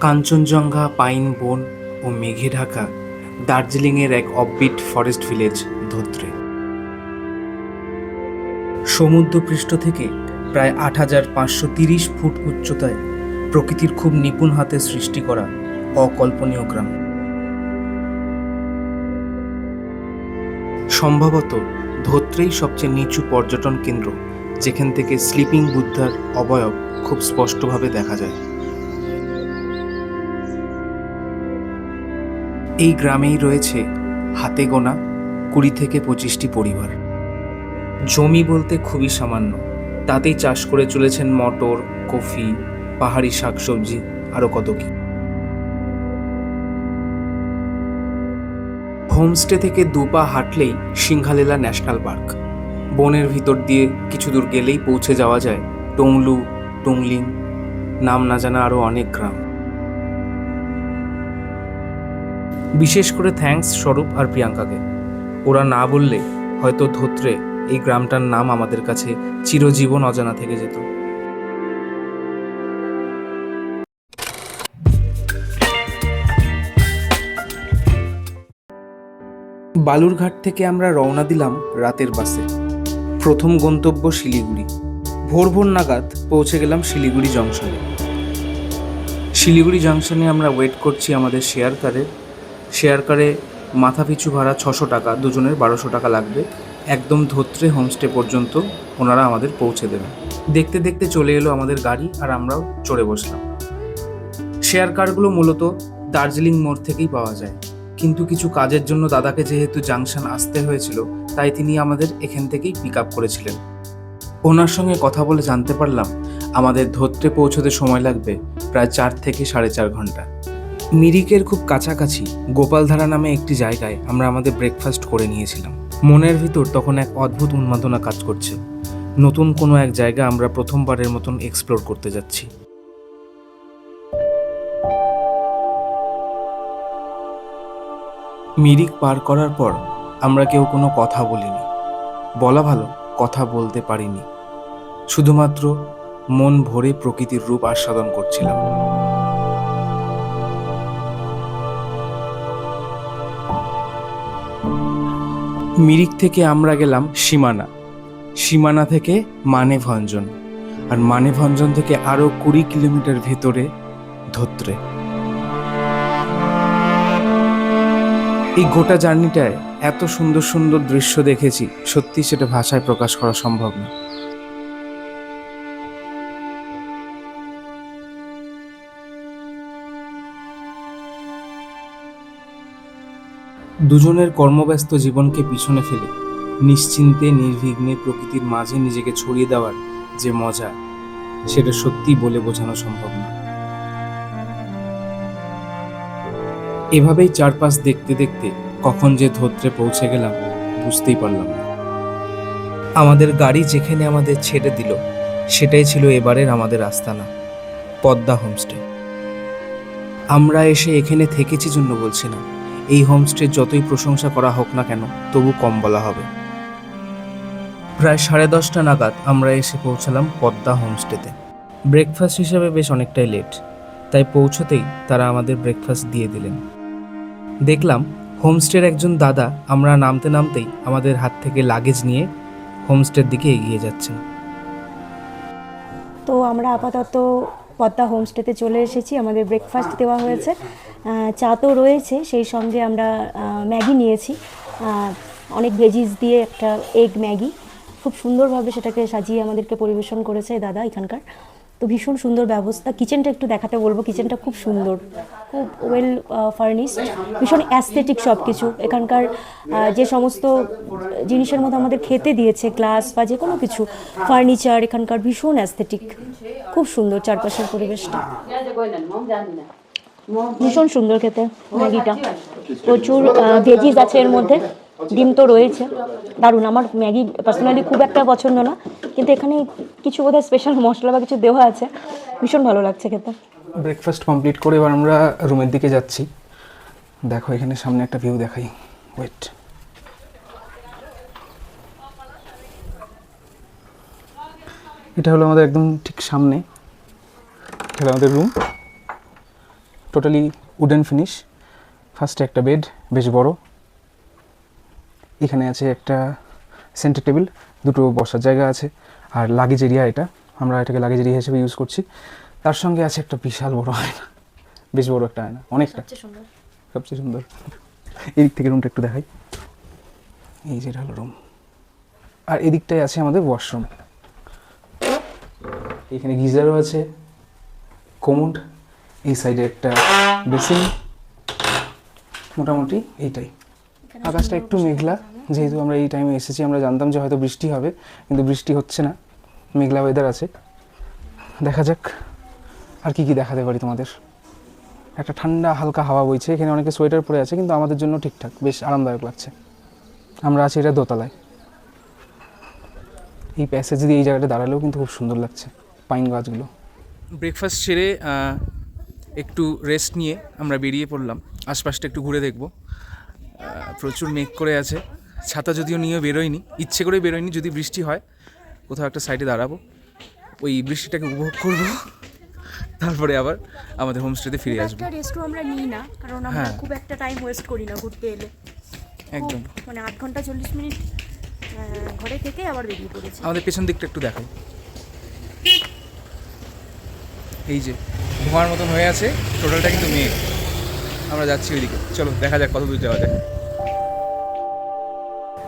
Kanchenjunga, pine বন ও মেঘে ঢাকা দার্জিলিংয়ের এক অববিট ফরেস্ট ভিলেজ ধোত্রে। সমুদ্রপৃষ্ঠ থেকে প্রায় আট হাজার পাঁচশো তিরিশ ফুট উচ্চতায় প্রকৃতির খুব নিপুণ হাতে সৃষ্টি করা অকল্পনীয় গ্রাম। সম্ভবত ধোত্রেই সবচেয়ে নিচু পর্যটন কেন্দ্র, যেখান থেকে স্লিপিং বুদ্ধার অবয়ব খুব স্পষ্টভাবে দেখা যায়। এই গ্রামেই রয়েছে হাতে গোনা কুড়ি থেকে পঁচিশটি পরিবার। জমি বলতে খুবই সামান্য। তাতেই চাষ করে চলেছেন মটর, কফি, পাহাড়ি শাকসবজি, আরও কত কি। হোমস্টে থেকে দুপা হাঁটলেই সিংহালেলা ন্যাশনাল পার্ক। বনের ভিতর দিয়ে কিছু দূর গেলেই পৌঁছে যাওয়া যায়। টংলু, টংলিং, নাম না জানা আরও অনেক গ্রাম। বিশেষ করে থ্যাঙ্কস স্বরূপ আর প্রিয়াঙ্কাকে। ওরা না বললে হয়তো ধোত্রে এই গ্রামটার নাম আমাদের কাছে চিরজীবন অজানা থেকে যেত। বালুরঘাট থেকে আমরা রওনা দিলাম রাতের বাসে। প্রথম গন্তব্য শিলিগুড়ি। ভোর ভোর নাগাদ পৌঁছে গেলাম শিলিগুড়ি জংশনে। শিলিগুড়ি জংশনে আমরা ওয়েট করছি আমাদের শেয়ার কারে শেয়ার কারে মাথা পিছু ভাড়া ছশো টাকা, দুজনের বারোশো টাকা লাগবে। একদম ধোত্রে হোমস্টে পর্যন্ত ওনারা আমাদের পৌঁছে দেবে দেখতে দেখতে চলে এলো আমাদের গাড়ি আর আমরাও চড়ে বসলাম। শেয়ার কারগুলো মূলত দার্জিলিং মোড় থেকেই পাওয়া যায়। কিন্তু কিছু কাজের জন্য দাদাকে যেহেতু জাংশন আসতে হয়েছিল, তাই তিনি আমাদের এখান থেকেই পিক আপ করেছিলেন। ওনার সঙ্গে কথা বলে জানতে পারলাম, আমাদের ধরতে পৌঁছতে সময় লাগবে প্রায় চার থেকে সাড়ে চার ঘণ্টা। মিরিকের খুব কাছাকাছি গোপালধারা নামে একটি জায়গায় আমরা আমাদের ব্রেকফাস্ট করে নিয়েছিলাম। মনের ভিতর তখন এক অদ্ভুত উন্মাদনা কাজ করছে। নতুন কোনো এক জায়গা আমরা প্রথমবারের মতন এক্সপ্লোর করতে যাচ্ছি। মিরিক পার করার পর আমরা কেউ কোনো কথা বলিনি। বলা ভালো, কথা বলতে পারিনি। শুধুমাত্র মন ভরে প্রকৃতির রূপ আস্বাদন করছিলাম। মিরিক থেকে আমরা গেলাম সীমানা। সীমানা থেকে মানেভঞ্জন। আর মানেভঞ্জন থেকে আরও কুড়ি কিলোমিটার ভেতরে ধোত্রে। এই গোটা জার্নিটায় এত সুন্দর সুন্দর দৃশ্য দেখেছি সত্যি সেটা ভাষায় প্রকাশ করা সম্ভব না। দুজনের কর্মব্যস্ত জীবনকে পিছনে ফেলে, নিশ্চিন্তে, নির্বিঘ্নে প্রকৃতির মাঝে নিজেকে ছড়িয়ে দেওয়ার যে মজা, সেটা সত্যি বলে বোঝানো সম্ভব না। এভাবেই চারপাশ দেখতে দেখতে কখন যে ধোত্রে পৌঁছে গেলাম, বুঝতেই পারলাম না। আমাদের গাড়ি যেখানে আমাদের ছেড়ে দিল, সেটাই ছিল এবারের আমাদের আস্তানা, পদ্মা হোমস্টে। আমরা এসে এখানে থেকেছি জন্য বলছি না এই হোমস্টের যতই প্রশংসা করা হোক না কেন, তবু কম বলা হবে। প্রায় সাড়ে দশটা নাগাদ আমরা এসে পৌঁছালাম পদ্মা হোমস্টেতে। ব্রেকফাস্ট হিসেবে বেশ অনেকটাই লেট, তাই পৌঁছতেই তারা আমাদের ব্রেকফাস্ট দিয়ে দিলেন। দেখলাম হোমস্টের একজন দাদা আমরা নামতে নামতেই আমাদের হাত থেকে লাগেজ নিয়ে হোমস্টের দিকে এগিয়ে যাচ্ছেন। তো আমরা আপাতত পদ্মা হোমস্টেতে চলে এসেছি, আমাদের ব্রেকফাস্ট দেওয়া হয়েছে। চা তো রয়েছে, সেই সঙ্গে আমরা ম্যাগি নিয়েছি। অনেক ভেজিস দিয়ে একটা এগ ম্যাগি। খুব সুন্দরভাবে সেটাকে সাজিয়ে আমাদেরকে পরিবেশন করেছে দাদা এখানকার। তো ভীষণ সুন্দর ব্যবস্থা। কিচেনটা একটু দেখাতে বলব। কিচেনটা খুব সুন্দর। খুব ওয়েল ফার্নিশড ভীষণ অ্যাস্থেটিক সব কিছু এখানকার যে সমস্ত জিনিসের মধ্যে আমাদের খেতে দিয়েছে গ্লাস বা যে কোনো কিছু ফার্নিচার এখানকার ভীষণ অ্যাস্থেটিক খুব সুন্দর চারপাশের পরিবেশটা। ভীষণ সুন্দর খেতে, ম্যাগিটা। প্রচুর ভেজিস আছে এর মধ্যে। ডিম তো রয়েছে। দারুণ, আমার ম্যাগি পার্সোনালি খুব একটা পছন্দ না, কিন্তু এখানে কিছু বোধহয় স্পেশাল মশলা বা কিছু দেওয়া আছে। ভীষণ ভালো লাগছে খেতে। ব্রেকফাস্ট কমপ্লিট করে এবার আমরা রুমের দিকে যাচ্ছি। দেখো, এখানে সামনে একটা ভিউ দেখাই। ওয়েট এটা হলো আমাদের একদম ঠিক সামনে। এটা আমাদের রুম টোটালি উডেন ফিনিশ ফার্স্টে একটা বেড বেশ বড়। এখানে আছে একটা সেন্টার টেবিল দুটো বসার জায়গা আছে আর লাগেজ এরিয়া এটা। আমরা এটাকে লাগেজ এরিয়া হিসেবে ইউজ করছি। তার সঙ্গে আছে একটা বিশাল বড় আয়না বেশ বড় একটা আয়না অনেকটা। সবচেয়ে সুন্দর। এই দিক থেকে রুমটা একটু দেখাই। এই যেটা হলো রুম আর এদিকটাই আছে আমাদের ওয়াশরুম এখানে গিজারও আছে কোমোড এই সাইডে একটা বেসিন মোটামুটি এইটাই। আকাশটা একটু মেঘলা। যেহেতু আমরা এই টাইমে এসেছি, আমরা জানতাম যে হয়তো বৃষ্টি হবে, কিন্তু বৃষ্টি হচ্ছে না। মেঘলা ওয়েদার আছে। দেখা যাক আর কি কি দেখাতে পারি তোমাদের। একটা ঠান্ডা, হালকা হাওয়া বইছে। এখানে অনেকে সোয়েটার পরে আছে, কিন্তু আমাদের জন্য ঠিকঠাক। বেশ আরামদায়ক লাগছে। আমরা আছি এটা দোতলায়। এই প্যাসেজ দিয়ে এই জায়গাটা দাঁড়ালেও কিন্তু খুব সুন্দর লাগছে পাইন গাছগুলো। ব্রেকফাস্ট সেরে একটু রেস্ট নিয়ে আমরা বেরিয়ে পড়লাম। আশপাশটা একটু ঘুরে দেখব। প্রচুর মেঘ করে আছে। ছাতা যদিও নিয়ে বেরোয়নি ইচ্ছে করে বেরোয়নি যদি বৃষ্টি হয় কোথাও একটা সাইডে দাঁড়াবো ওই বৃষ্টিটাকে উপভোগ করব তারপরে আবার আমাদের হোমস্টেতে ফিরে আসব। একটা রেস্টও আমরা নিই না কারণ আমরা হ্যাঁ। খুব একটা টাইম ওয়েস্ট করি না ঘুরতে এলে। একদম। মানে আট ঘণ্টা চল্লিশ মিনিট ঘরে থেকে আবার বেরিয়ে পড়েছি। আমাদের পেছন দিকটা একটু দেখো এই যে ধোঁয়ার মতন হয়ে আছে টোটালটা কিন্তু মেঘ। আমরা যাচ্ছি ওইদিকে। চলো দেখা যাক কত দূর যাওয়া যায়।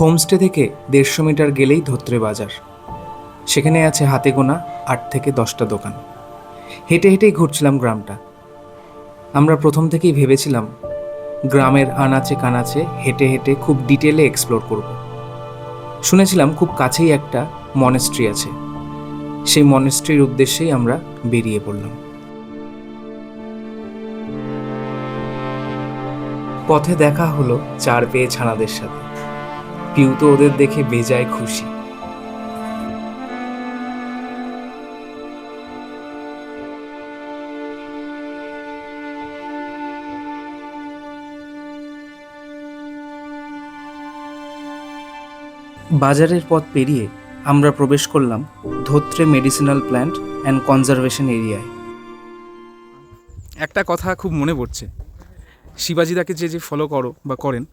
হোমস্টে থেকে দেড়শো মিটার গেলেই ধত্রে বাজার। সেখানে আছে হাতে গোনা আট থেকে দশটা দোকান। হেঁটে হেঁটেই ঘুরছিলাম গ্রামটা। আমরা প্রথম থেকেই ভেবেছিলাম, গ্রামের আনাচে কানাচে হেঁটে হেঁটে খুব ডিটেলে এক্সপ্লোর করব। শুনেছিলাম খুব কাছেই একটা মনেস্ট্রি আছে। সেই মনেস্ট্রির উদ্দেশ্যেই আমরা বেরিয়ে পড়লাম। পথে দেখা হলো চার পেয়ে ছানাদের সাথে। পিউ তো ওদের দেখে বেজায় খুশি। বাজারের পথ পেরিয়ে আমরা প্রবেশ করলাম Dhotrey medicinal plant and conservation এরিয়ায়। একটা কথা খুব মনে পড়ছে। শিবাজিদাকে যে যে ফলো করো বা করেন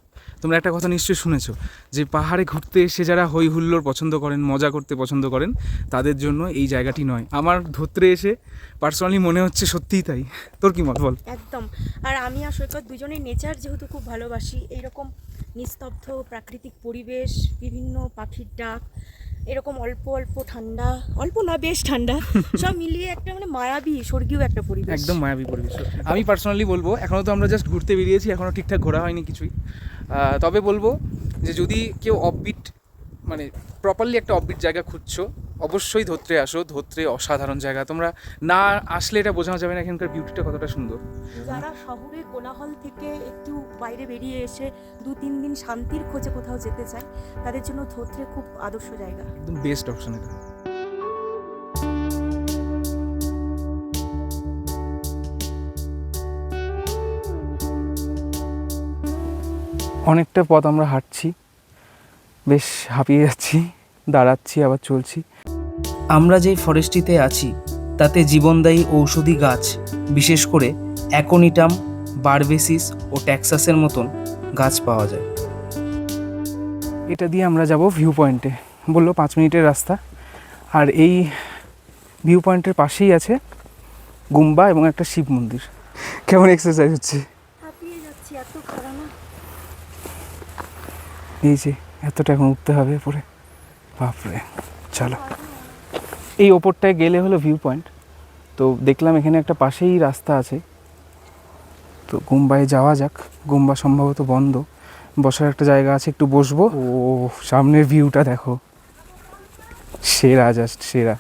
তোমরা একটা কথা নিশ্চয়ই শুনেছো যে পাহাড়ে ঘুরতে এসে যারা হই হুল্লোড় পছন্দ করেন মজা করতে পছন্দ করেন তাদের জন্য এই জায়গাটি নয়। আমার ধোত্রে এসে পার্সোনালি মনে হচ্ছে সত্যিই তাই। তোর কি মত বল? একদম। আর আমি আর সৈকত দুজনেই নেচার যেহেতু খুব ভালোবাসি এইরকম নিস্তব্ধ প্রাকৃতিক পরিবেশ বিভিন্ন পাখির ডাক এরকম অল্প অল্প ঠান্ডা অল্প না বেশ ঠান্ডা সব মিলিয়ে একটা মানে মায়াবী স্বর্গীয় একটা পরিবেশ। একদম মায়াবী পরিবেশ। আমি পার্সোনালি বলব এখনও তো আমরা জাস্ট ঘুরতে বেরিয়েছি এখনও ঠিকঠাক ঘোরা হয়নি কিছুই। তবে বলব যে যদি কেউ অফবিট মানে প্রপারলি একটা অফবিট জায়গা খুঁজছো অবশ্যই ধত্রে আসো। ধত্রে অসাধারণ জায়গা। তোমরা না আসলে এটা বোঝানো যাবে না এখানকার বিউটিটা কতটা সুন্দর। যারা শহরে কোলাহল থেকে একটু বাইরে বেরিয়ে এসে দু তিন দিন শান্তির খোঁজে কোথাও যেতে চায় তাদের জন্য ধোত্রে খুব আদর্শ জায়গা। একদম বেস্ট অপশন এটা। অনেকটা পথ আমরা হাঁটছি। বেশ হাঁপিয়ে যাচ্ছি, দাঁড়াচ্ছি, আবার চলছি। আমরা যেই ফরেস্টটিতে আছি, তাতে জীবনদায়ী ঔষধি গাছ, বিশেষ করে অ্যাকোনিটাম, বারবেসিস ও ট্যাক্সাসের মতন গাছ পাওয়া যায়। এটা দিয়ে আমরা যাব ভিউ পয়েন্টে। বলল পাঁচ মিনিটের রাস্তা। আর এই ভিউ পয়েন্টের পাশেই আছে গুম্বা এবং একটা শিব মন্দির। কেমন এক্সারসাইজ হচ্ছে? এত এই যে এতটা এখন উঠতে হবে পরে বাপরে, চলো। এই ওপরটায় গেলে হলো ভিউ পয়েন্ট তো দেখলাম এখানে একটা পাশেই রাস্তা আছে। তো গুম্বায় যাওয়া যাক। গুম্বা সম্ভবত বন্ধ। বসার একটা জায়গা আছে, একটু বসবো। ও, সামনের ভিউটা দেখো। সেরা জাস্ট সেরা।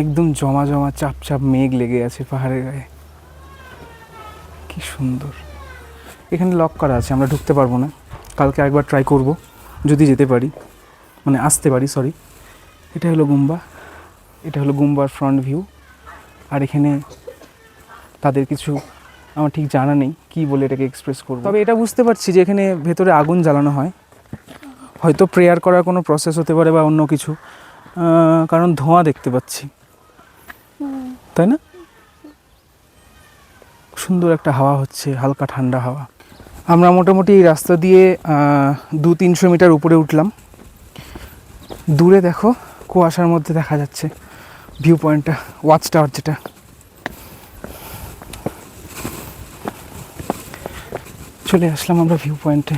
একদম জমা জমা চাপ চাপ মেঘ লেগে আছে পাহাড়ের গায়ে। কি সুন্দর। এখানে লক করা আছে আমরা ঢুকতে পারব না। কালকে একবার ট্রাই করব যদি যেতে পারি। মানে আসতে পারি সরি এটা হলো গুম্বা এটা হলো গুম্বার ফ্রন্ট ভিউ আর এখানে তাদের কিছু আমার ঠিক জানা নেই কি বলে এটাকে এক্সপ্রেস করব। তবে এটা বুঝতে পারছি যে এখানে ভেতরে আগুন জ্বালানো হয়। হয়তো প্রেয়ার করার কোনো প্রসেস হতে পারে বা অন্য কিছু। কারণ ধোঁয়া দেখতে পাচ্ছি। তাই না? সুন্দর একটা হাওয়া হচ্ছে, হালকা ঠান্ডা হাওয়া। আমরা মোটামুটি এই রাস্তা দিয়ে দু তিনশো মিটার উপরে উঠলাম। দূরে দেখো, কুয়াশার মধ্যে দেখা যাচ্ছে ভিউ পয়েন্টটা ওয়াচ টাওয়ার যেটা। চলে আসলাম আমরা ভিউ পয়েন্টে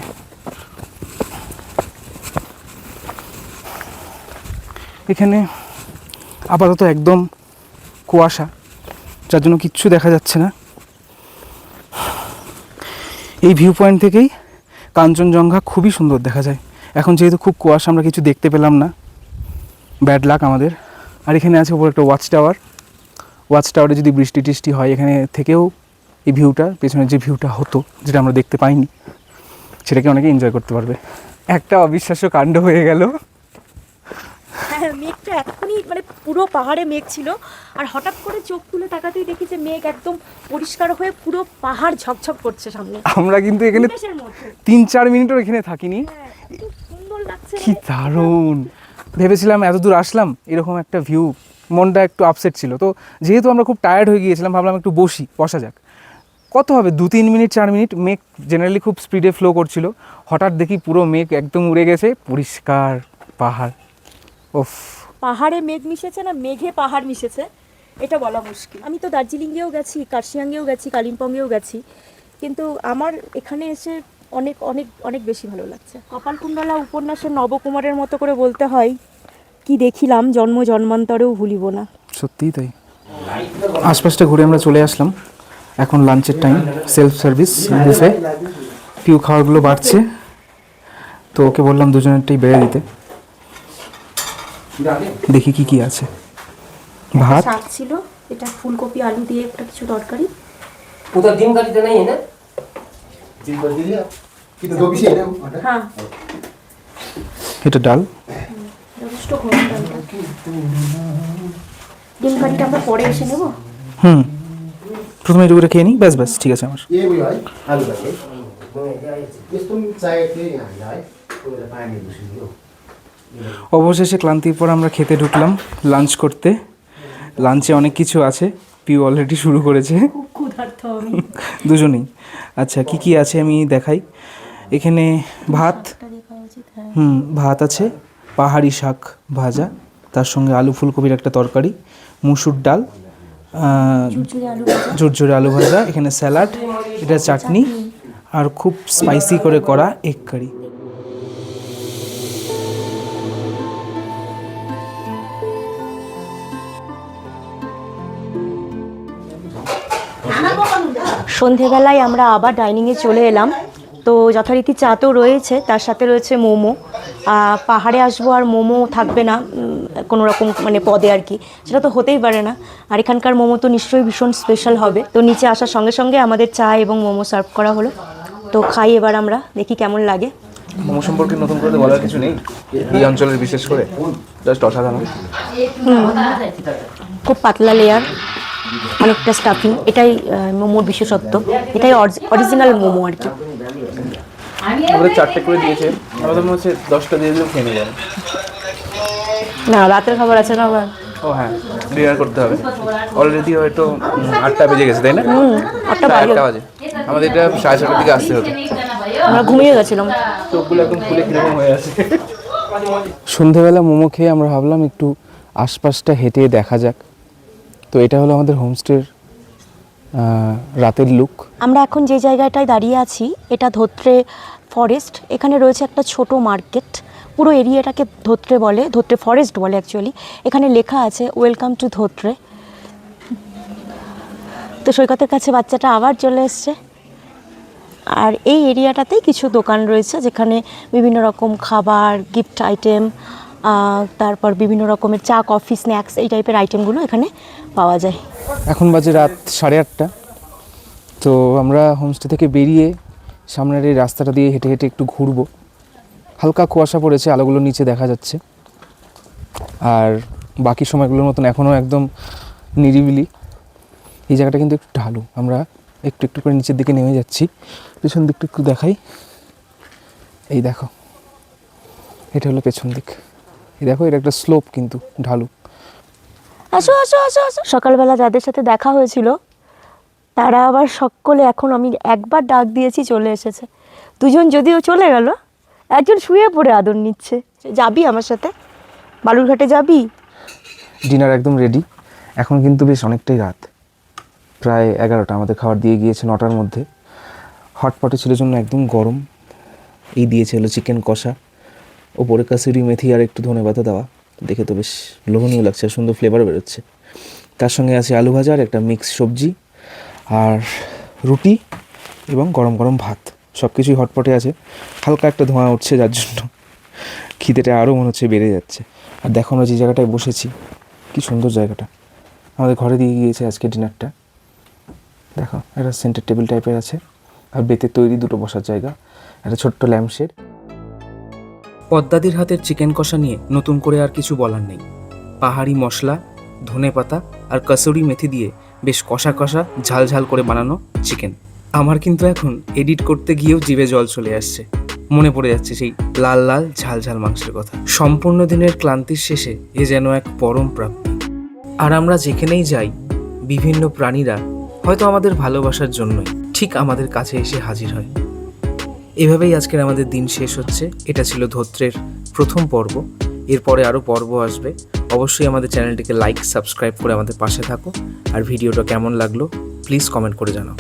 এখানে আপাতত একদম কুয়াশা, যার জন্য কিচ্ছু দেখা যাচ্ছে না। এই ভিউ পয়েন্ট থেকেই কাঞ্চনজঙ্ঘা খুবই সুন্দর দেখা যায়। এখন যেহেতু খুব কুয়াশা, আমরা কিছু দেখতে পেলাম না। ব্যাড লাক আমাদের। আর এখানে আছে ওপর একটা ওয়াচ টাওয়ার ওয়াচ টাওয়ারে যদি বৃষ্টি টিষ্টি হয়, এখানে থেকেও এই ভিউটা পেছনের যে ভিউটা হতো, যেটা আমরা দেখতে পাইনি, সেটাকে অনেকে এনজয় করতে পারবে। একটা অবিশ্বাস্য কাণ্ড হয়ে গেল। মেঘটা এখনই মানে পুরো পাহাড়ে মেঘ ছিল। আর হঠাৎ করে চোখ তুলে তাকাতেই দেখি যে মেঘ একদম পরিষ্কার হয়ে পুরো পাহাড় ঝকঝক করছে সামনে। আমরা কিন্তু এখানে তিন চার মিনিটও এখানে থাকিনি। হ্যাঁ কি কি দারুণ। ভেবেছিলাম এত দূর আসলাম এরকম একটা ভিউ মনটা একটু আপসেট ছিল। তো যেহেতু আমরা খুব টায়ার্ড হয়ে গিয়েছিলাম ভাবলাম একটু বসি বসা যাক। কত হবে? দু তিন মিনিট চার মিনিট মেঘ জেনারেলি খুব স্পিডে ফ্লো করছিল। হঠাৎ দেখি পুরো মেঘ একদম উড়ে গেছে পরিষ্কার পাহাড়। ওফ পাহাড়ে মেঘ মিশেছে না? মেঘে পাহাড় মিশেছে। এটা বলা মুশকিল। আমি তো দার্জিলিংয়েও গেছি কার্শিয়াংয়েও গেছি কালিম্পংয়েও গেছি। কিন্তু আমার এখানে এসে অনেক অনেক অনেক বেশি ভালো লাগছে। কপালকুণ্ডলা উপন্যাসের নবকুমারের মতো করে বলতে হয় কি দেখিলাম জন্ম জন্মান্তরেও ভুলিব না। সত্যিই তাই। আশপাশটা ঘুরে আমরা চলে আসলাম। এখন লাঞ্চের টাইম সেলফ সার্ভিস বুফে পিউ খাবারগুলো বাড়ছে। তো ওকে বললাম দুজনেরটাই বেড়ে দিতে। দেখি কি কি আছে ভাত শাক ছিল এটা ফুলকপি আলু দিয়ে একটা কিছু তরকারি उधर जिम का तो नहीं है ना जिम कर दीजिए आप कितने दो पीस है ना मटन হ্যাঁ এটা ডাল যথেষ্ট ঘন ডালটা ডিম কারিটা আমরা পরে এসে নেবো হুম প্রথমে একটু করে খেয়ে নিই ব্যাস ব্যাস ঠিক আছে আমার ये भी है आलू का है ये तुम चाहे অবশেষে ক্লান্তির পর আমরা খেতে ঢুকলাম লাঞ্চ করতে। লাঞ্চে অনেক কিছু আছে পিউ অলরেডি শুরু করেছে। দুজনেই। আচ্ছা কি কি আছে আমি দেখাই। এখানে ভাত। হুম ভাত আছে পাহাড়ি শাক ভাজা তার সঙ্গে আলু ফুলকপির একটা তরকারি মুসুর ডাল ঝুরঝুরে আলু ভাজা। এখানে স্যালাড এটা চাটনি আর খুব স্পাইসি করে করা এগ কারি সন্ধেবেলায় আমরা আবার ডাইনিংয়ে চলে এলাম। তো যথারীতি চা তো রয়েছে তার সাথে রয়েছে মোমো। পাহাড়ে আসব আর মোমো থাকবে না কোনো রকম মানে পদে আর কি। সেটা তো হতেই পারে না। আর এখানকার মোমো তো নিশ্চয়ই ভীষণ স্পেশাল হবে। তো নিচে আসার সঙ্গে সঙ্গে আমাদের চা এবং মোমো সার্ভ করা হলো। তো খাই এবার আমরা দেখি কেমন লাগে। মোমো সম্পর্কে নতুন করে বলার কিছু নেই। এই অঞ্চলের বিশেষ করে জাস্ট অসাধারণ। খুব পাতলা লেয়ার অনেকটা স্টাফিং এটাই মোমোর বিশেষত্ব। এটাই অরিজিনাল মোমো আর কি। আমাদের চারটে করে দিয়েছে। আমাদের মনে হচ্ছে দশটা দিয়ে দিলেও খেয়ে নেবে না রাতের খাবার আছে না আবার? ও হ্যাঁ ডিনার করতে হবে। অলরেডি হয়তো আটটা বেজে গেছে তাই না? হুম আটটা বাজে। আটটা বাজে। আমাদের এটা সাড়ে ছটার দিকে আসতে হতো। আমরা ঘুমিয়ে গেছিলাম। চোখগুলো একদম খুলে কীরকম হয়ে আছে। সন্ধেবেলা মোমো খেয়ে আমরা ভাবলাম একটু আশপাশটা হেঁটে দেখা যাক। তো এটা হলো আমাদের হোমস্টের রাতের লুক আমরা এখন যে জায়গাটায় দাঁড়িয়ে আছি, এটা ধোত্রে ফরেস্ট এখানে রয়েছে একটা ছোট মার্কেট পুরো এরিয়াটাকে ধোত্রে বলে, ধোত্রে ফরেস্ট বলে অ্যাকচুয়ালি এখানে লেখা আছে ওয়েলকাম টু ধোত্রে। তো সৈকতের কাছে বাচ্চাটা আবার চলে এসছে। আর এই এরিয়াটাতেই কিছু দোকান রয়েছে, যেখানে বিভিন্ন রকম খাবার গিফট আইটেম তারপর বিভিন্ন রকমের চা, কফি, স্ন্যাক্স এই টাইপের আইটেমগুলো এখানে পাওয়া যায়। এখন বাজে রাত সাড়ে আটটা। তো আমরা হোমস্টে থেকে বেরিয়ে সামনের এই রাস্তাটা দিয়ে হেঁটে হেঁটে একটু ঘুরবো। হালকা কুয়াশা পড়েছে, আলোগুলো নিচে দেখা যাচ্ছে। আর বাকি সময়গুলোর মতন এখনও একদম নিরিবিলি। এই জায়গাটা কিন্তু একটু ঢালু। আমরা একটু একটু করে নিচের দিকে নেমে যাচ্ছি। পেছন দিকটা একটু দেখাই। এই দেখো, এটা হলো পেছন দিক। দেখো এটা একটা স্লোপ কিন্তু ঢালু আসো আসো আসো আসো। সকালবেলা যাদের সাথে দেখা হয়েছিল তারা আবার সকলে এখন আমি একবার ডাক দিয়েছি চলে এসেছে। দুজন যদিও চলে গেল একজন শুয়ে পড়ে আদর নিচ্ছে। যাবি আমার সাথে? বালুরঘাটে যাবি? ডিনার একদম রেডি এখন কিন্তু বেশ অনেকটাই রাত। প্রায় এগারোটা আমাদের খাবার দিয়ে গিয়েছে নটার মধ্যে। হটপটে ছিল জন্য একদম গরম। এই দিয়েছে হলো চিকেন কষা। ওপরে কাসুরি মেথি আর একটু ধনে পাতা দেওয়া। দেখে তো বেশ লোভনীয় লাগছে আর সুন্দর ফ্লেভার বেরোচ্ছে। তার সঙ্গে আছে আলু ভাজা আর একটা মিক্স সবজি আর রুটি এবং গরম গরম ভাত। সব কিছুই হটপটে আছে। হালকা একটা ধোঁয়া উঠছে যার জন্য খিদেটা আরও মনে হচ্ছে বেড়ে যাচ্ছে। আর দেখো আমরা যে জায়গাটায় বসেছি, কি সুন্দর জায়গাটা। আমাদের ঘরে দিয়ে গিয়েছে আজকে ডিনারটা। দেখো, একটা সেন্টার টেবিল টাইপের আছে। আর বেতের তৈরি দুটো বসার জায়গা। একটা ছোট্ট ল্যাম্পশেড পদ্মাদির হাতের চিকেন কষা নিয়ে নতুন করে আর কিছু বলার নেই। পাহাড়ি মশলা, ধনে পাতা আর কাসুরি মেথি দিয়ে বেশ কষা কষা ঝাল ঝাল করে বানানো চিকেন। আমার কিন্তু এখন এডিট করতে গিয়েও জিভে জল চলে আসছে। মনে পড়ে যাচ্ছে সেই লাল লাল ঝাল ঝাল মাংসের কথা। সম্পূর্ণ দিনের ক্লান্তির শেষে এ যেন এক পরম প্রাপ্তি। আর আমরা যেখানেই যাই, বিভিন্ন প্রাণীরা হয়তো আমাদের ভালোবাসার জন্যই ঠিক আমাদের কাছে এসে হাজির হয়। এভাবেই আজকের আমাদের দিন শেষ হচ্ছে। এটা ছিল ধোত্রের প্রথম পর্ব। এরপরে আরও পর্ব আসবে। অবশ্যই আমাদের চ্যানেলটিকে লাইক, সাবস্ক্রাইব করে আমাদের পাশে থাকো। আর ভিডিওটা কেমন লাগল, প্লিজ কমেন্ট করে জানাও।